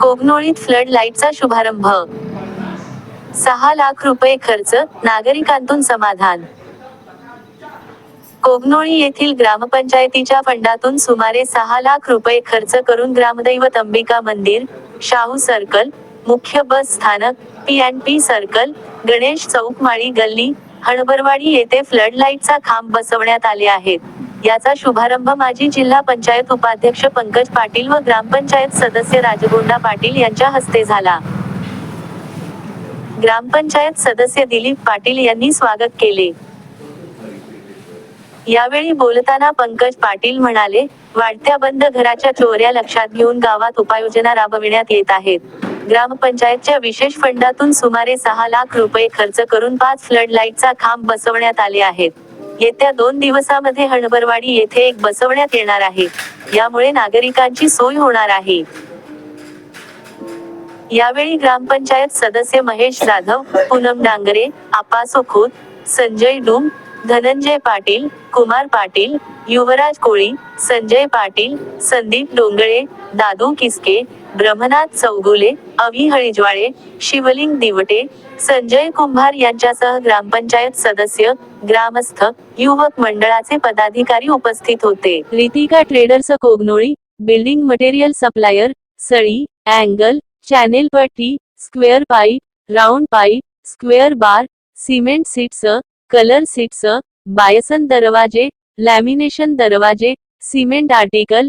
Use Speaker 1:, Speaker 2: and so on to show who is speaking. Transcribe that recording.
Speaker 1: कोगनोळीत flood लाईटचा शुभारंभ. सहा लाख रुपये खर्च नागरिकांतून समाधान. कोगनोळी येथील ग्रामपंचायतीच्या फंडातून सुमारे सहा लाख रुपये खर्च करून ग्रामदैवत अंबिका मंदिर शाहू सर्कल मुख्य बस स्थानक P and P circle Ganesh चौकमाळी गल्ली हणबरवाडी येथे फ्लड लाईटचा खांब बसवण्यात आले आहेत. याचा शुभारंभ माजी जिल्हा पंचायत उपाध्यक्ष पंकज पाटील व ग्रामपंचायत सदस्य राजगोंडा पाटील यांच्या हस्ते झाला. ग्रामपंचायत सदस्य दिलीप पाटील यांनी स्वागत केले. यावेळी बोलताना पंकज पाटील म्हणाले वाढत्या बंद घराच्या चोऱ्या लक्षात घेऊन गावात उपाययोजना राबविण्यात येत आहेत. ग्रामपंचायतच्या विशेष फंडातून सुमारे सहा लाख रुपये खर्च करून पाच फ्लड लाईटचा खांब बसवण्यात आले आहेत. येत्या दोन दिवसामध्ये हणबरवाडी येथे एक बसवण्यात येणार आहे. यामुळे नागरिकांची सोय होणार आहे. यावेळी ग्रामपंचायत सदस्य महेश जाधव पूनम डांगरे आपासो खोत संजय डुम धनंजय पाटील कुमार पाटील युवराज कोळी संजय पाटील संदीप डोंगळे दादू किसके ब्रह्मनाथ चौगुले अवी हळिजवाळे शिवलिंग दिवटे संजय कुंभार यांच्यासह ग्रामपंचायत सदस्य ग्रामस्थ युवक मंडळाचे पदाधिकारी उपस्थित होते. Ritika traders Kognoli building material supplier सळी angle channel पट्टी square pipe round pipe square bar cement sheets colour sheets bison दरवाजे लॅमिनेशन दरवाजे सिमेंट आर्टिकल